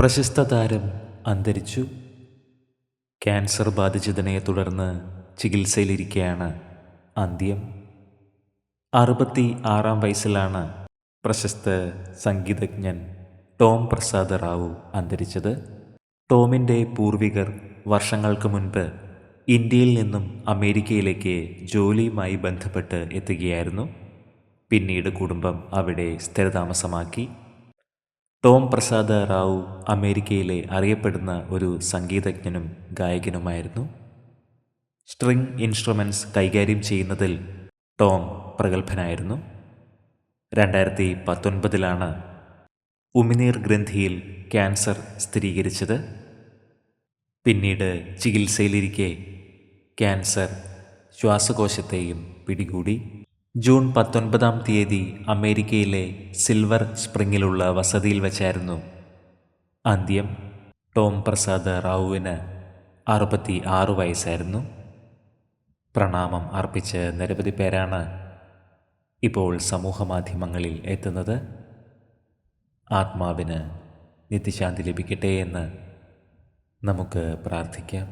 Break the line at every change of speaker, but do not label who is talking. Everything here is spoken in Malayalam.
പ്രശസ്ത താരം അന്തരിച്ചു. ക്യാൻസർ ബാധിച്ചതിനെ തുടർന്ന് ചികിത്സയിലിരിക്കെയാണ് അന്ത്യം. അറുപത്തി ആറാം വയസ്സിലാണ് പ്രശസ്ത സംഗീതജ്ഞൻ ടോം പ്രസാദ് റാവു അന്തരിച്ചത്. ടോമിന്റെ പൂർവികർ വർഷങ്ങൾക്ക് മുൻപ് ഇന്ത്യയിൽ നിന്നും അമേരിക്കയിലേക്ക് ജോലിയുമായി ബന്ധപ്പെട്ട് എത്തുകയായിരുന്നു. പിന്നീട് കുടുംബം അവിടെ സ്ഥിരതാമസമാക്കി. ടോം പ്രസാദ റാവു അമേരിക്കയിലെ അറിയപ്പെടുന്ന ഒരു സംഗീതജ്ഞനും ഗായകനുമായിരുന്നു. സ്ട്രിംഗ് ഇൻസ്ട്രുമെന്റ്സ് കൈകാര്യം ചെയ്യുന്നതിൽ ടോം പ്രഗത്ഭനായിരുന്നു. രണ്ടായിരത്തി പത്തൊൻപതിലാണ് ഉമിനീർ ഗ്രന്ഥിയിൽ ക്യാൻസർ സ്ഥിരീകരിച്ചത്. പിന്നീട് ചികിത്സയിലിരിക്കെ ക്യാൻസർ ശ്വാസകോശത്തെയും പിടികൂടി. ജൂൺ പത്തൊൻപതാം തീയതി അമേരിക്കയിലെ സിൽവർ സ്പ്രിങ്ങിലുള്ള വസതിയിൽ വെച്ചായിരുന്നു. അന്ത്യം. ടോം പ്രസാദ് റാവുവിന് അറുപത്തി ആറ് വയസ്സായിരുന്നു. പ്രണാമം അർപ്പിച്ച് നിരവധി പേരാണ് ഇപ്പോൾ സമൂഹമാധ്യമങ്ങളിൽ എത്തുന്നത്. ആത്മാവിന് നിത്യശാന്തി ലഭിക്കട്ടെ എന്ന് നമുക്ക് പ്രാർത്ഥിക്കാം.